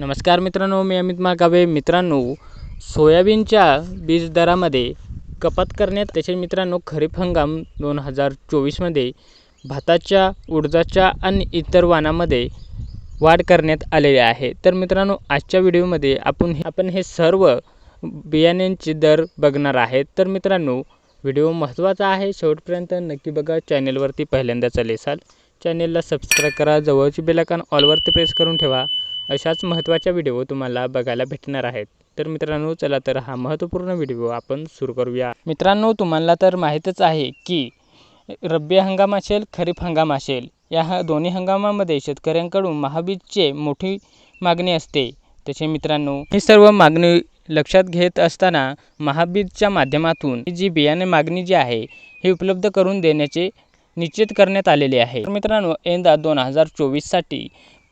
नमस्कार मित्रांनो मी अमित मागावे. मित्रांनो सोयाबीनच्या बीज दरामध्ये कपात करण्यात तसेच मित्रांनो खरीप हंगाम दोन हजार चोवीसमध्ये भाताच्या उडदाच्या आणि इतर वाणामध्ये वाढ करण्यात आलेली आहे. तर मित्रांनो आजच्या व्हिडिओमध्ये आपण हे आपण हे सर्व बियाण्यांचे दर बघणार आहेत तर मित्रांनो व्हिडिओ महत्त्वाचा आहे. शेवटपर्यंत नक्की बघा. चॅनेलवरती पहिल्यांदा चालेसाल चॅनेलला सबस्क्राईब करा. जवळची बेलाकान ऑलवरती प्रेस करून ठेवा. अशाच महत्त्वाच्या व्हिडिओ तुम्हाला बघायला भेटणार आहेत. तर मित्रांनो चला तर हा महत्त्वपूर्ण व्हिडिओ आपण सुरू करूया. मित्रांनो तुम्हाला तर माहीतच आहे की रब्बी हंगाम असेल खरीप हंगाम असेल या ह दोन्ही हंगामामध्ये शेतकऱ्यांकडून महाबीजचे मोठी मागणी असते. तसे मित्रांनो ही सर्व मागणी लक्षात घेत असताना महाबीजच्या माध्यमातून जी बियाणे मागणी जी आहे ही उपलब्ध करून देण्याचे निश्चित करण्यात आलेले आहे. तर मित्रांनो यंदा दोन हजार चोवीससाठी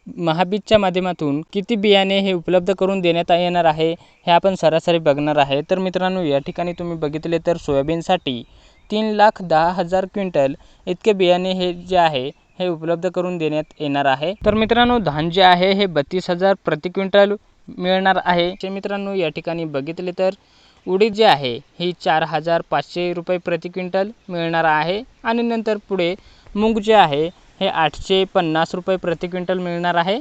महाबीजच्या माध्यमातून किती बियाणे हे उपलब्ध करून देण्यात येणार आहे हे आपण सरासरी बघणार आहे. तर मित्रांनो या ठिकाणी तुम्ही बघितले तर सोयाबीनसाठी तीन लाख दहा हजार क्विंटल इतके बियाणे हे जे आहे हे उपलब्ध करून देण्यात येणार आहे. तर मित्रांनो धान जे आहे हे बत्तीस हजार प्रति क्विंटल मिळणार आहे. जे मित्रांनो या ठिकाणी बघितले तर उडीद जे आहे ही चार हजार पाचशे रुपये प्रति क्विंटल मिळणार आहे. आणि नंतर पुढे मूग जे आहे हे आठशे पन्नास रुपये प्रति क्विंटल मिळणार आहे.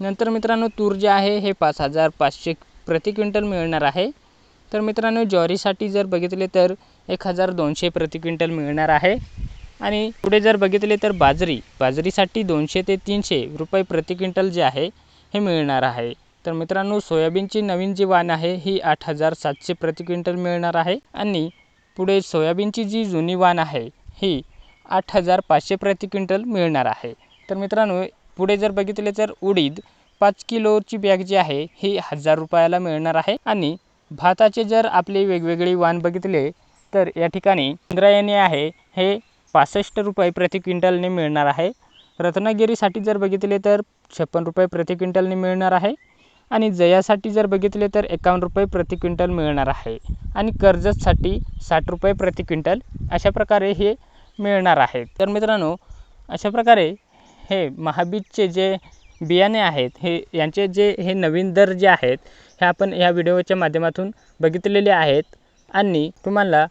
नंतर मित्रांनो तूर जे आहे हे पाच हजार पाचशे प्रति क्विंटल मिळणार आहे. तर मित्रांनो ज्वारीसाठी जर बघितले तर एक हजार दोनशे प्रति क्विंटल मिळणार आहे. आणि पुढे जर बघितले तर बाजरी बाजरीसाठी दोनशे ते तीनशे रुपये प्रति क्विंटल जे आहे हे मिळणार आहे. तर मित्रांनो सोयाबीनची नवीन जी वाण आहे ही आठ हजार सातशे प्रति क्विंटल मिळणार आहे. आणि पुढे सोयाबीनची जी जुनी वाण आहे ही आठ हजार पाचशे प्रति क्विंटल मिळणार आहे. तर मित्रांनो पुढे जर बघितले तर उडीद पाच किलोची बॅग जी आहे ही हजार रुपयाला मिळणार आहे. आणि भाताचे जर आपले वेगवेगळे वाण बघितले तर या ठिकाणी इंद्रायणी आहे हे पासष्ट रुपये प्रति क्विंटलने मिळणार आहे. रत्नागिरीसाठी जर बघितले तर छप्पन रुपये प्रति क्विंटलने मिळणार आहे. आणि जयासाठी जर बघितले तर एकावन्न रुपये प्रति क्विंटल मिळणार आहे. आणि कर्जतसाठी साठ रुपये प्रति क्विंटल अशा प्रकारे हे मिळणार आहेत. तर मित्रांनो अशा प्रकारे हे महाबीजचे जे बियाणे आहेत हे यांचे जे हे नवीन दर जे आहेत हे आपण ह्या व्हिडिओच्या माध्यमातून बघितलेले आहेत. आणि तुम्हाला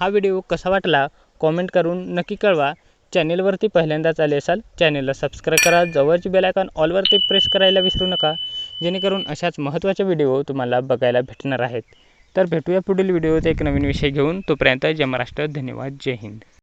हा व्हिडिओ कसा वाटला कॉमेंट करून नक्की कळवा. चॅनेलवरती पहिल्यांदाच आले असाल चॅनेलला सबस्क्राईब करा. जवळची बेलायकॉन ऑलवरती प्रेस करायला विसरू नका जेणेकरून अशाच महत्त्वाचे व्हिडिओ तुम्हाला बघायला भेटणार आहेत. तर भेटूया पुढील व्हिडिओत एक नवीन विषय घेऊन. तोपर्यंत जय महाराष्ट्र धन्यवाद जय हिंद.